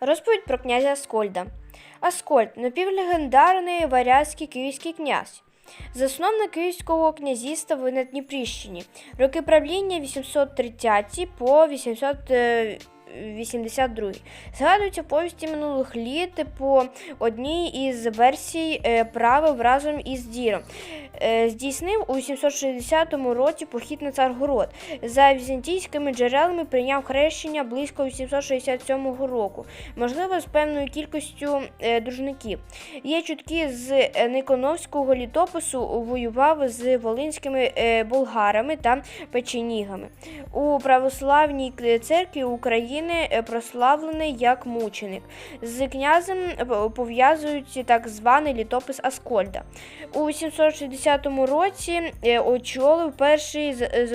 Розповідь про князя Аскольда. Аскольд напівлегендарний варязький київський князь. Засновник Київського князівства в Надніпріщині. Роки правління 830 по 882. Згадуються повісті минулих літ по одній із версій е, правив разом із Діром. Е, Здійснив у 760 році похід на Царгород. За візантійськими джерелами прийняв хрещення близько 867 року, можливо, з певною кількістю е, дружників. Є чутки з Никоновського літопису воював з волинськими болгарами та печенігами. У православній церкві України прославлений як мученик. З князем е, пов'язують так званий літопис Аскольда. У 860 році е, очолив перший з- е,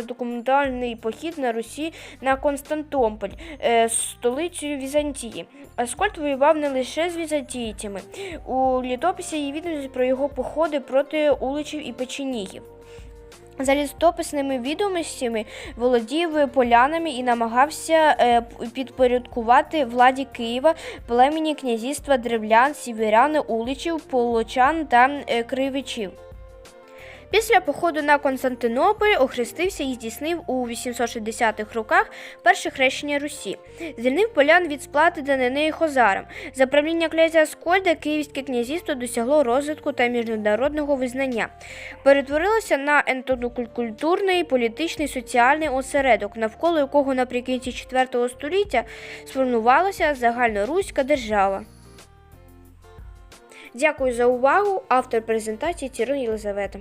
похід на Русі на Константинополь, е, столицю Візантії. Аскольд воював не лише з візантійцями. У літописі є відомість про його походи проти уличів і печенігів. За літописними відомостями володів полянами і намагався е, підпорядкувати владі Києва племені князівства древлян, сіверян, уличів, полочан та е, кривичів. Після походу на Константинополь охрестився і здійснив у 860-х роках перше хрещення Русі. Звільнив полян від сплати данини хозарам. За правління князя Аскольда Київське князівство досягло розвитку та міжнародного визнання. Перетворилося на етнокультурний, політичний, соціальний осередок, навколо якого наприкінці IV століття сформувалася загальноруська держава. Дякую за увагу. Автор презентації Цірун Єлизавета.